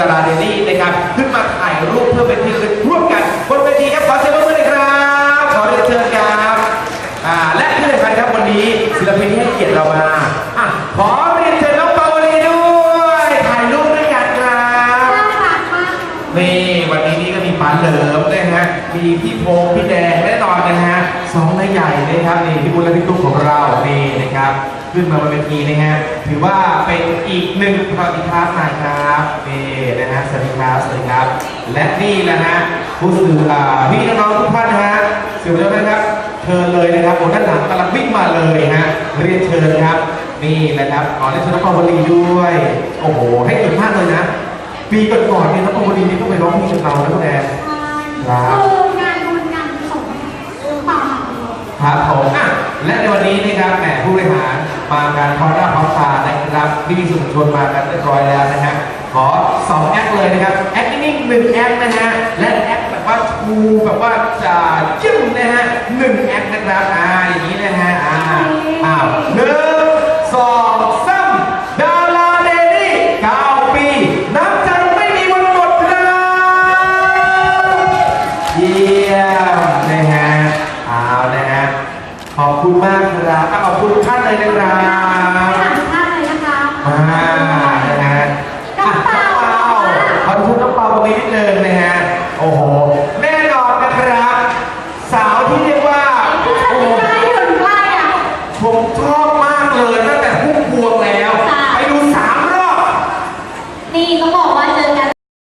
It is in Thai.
ดาราเดลี่นะครับ ขึ้นมาถ่ายรูปเพื่อเป็นที่ระลึกร่วมกันบนเวทีครับขอเสียงปรบมือเลยครับขอเรียนเชิญครับอ่าและที่สำคัญครับวันนี้ศิลปินที่ให้เกียรติเรามาอะขอเรียนเชิญน้องปาวลีด้วยถ่ายรูปด้วยกันครับน่ารักมากนี่วันนี้นี่ก็มีปานเหลิมนะฮะมีพี่พงษ์พี่แดงแน่นอนนะฮะสองนายใหญ่นะครับนี่พี่บุญและพี่ตุ้มของเรานี่นะครับขึ้นมาบนเวทีนะฮะถือว่าเป็นอีกหนึ่งประวัติศาสตร์นะครับนี่นะฮะ สวัสดีครับ สวัสดีครับ และนี่แหละฮะผู้สื่ออ่าพี่น้องๆทุกท่านนะฮะสื่อมวลชนนะครับเชิญเลยนะครับโอ้ด้านหลังกำลังวิ่งมาเลยฮะเรียนเชิญครับ นี่แหละครับขอเรียนเชิญน้องปาวลีด้วย โอ้โห ให้เกียรติมากเลยนะ ปีก่อนๆเนี่ยน้องปวดีนี่ก็ไปร้องเพลงกับเราแล้วก็แดนใช่คืองานบุญงานกุศลป่าครับผมอะและในวันนี้นะครับแหมผู้บริหารมาการพร้อมหน้าพร้อมตานะครับที่มีสื่อมวลชนมากันเรียบร้อยแล้วนะฮะ ขอสองแอคเลยนะครับแอคนิ่งหนึ่งแอคนะฮะและแอคแบบว่าชูแบบว่าจะจิ้มนะฮะหนึ่งแอคนะครับอ่าอย่างนี้นะฮะอ่าอ้าวหนึ่งสองสามดาราเดลี่เก้าปีน้ำใจไม่มีวันหมดครับเยี่ยมนะฮะเอานะฮะขอบคุณมากครับขอบคุณท่านเลยนะครับ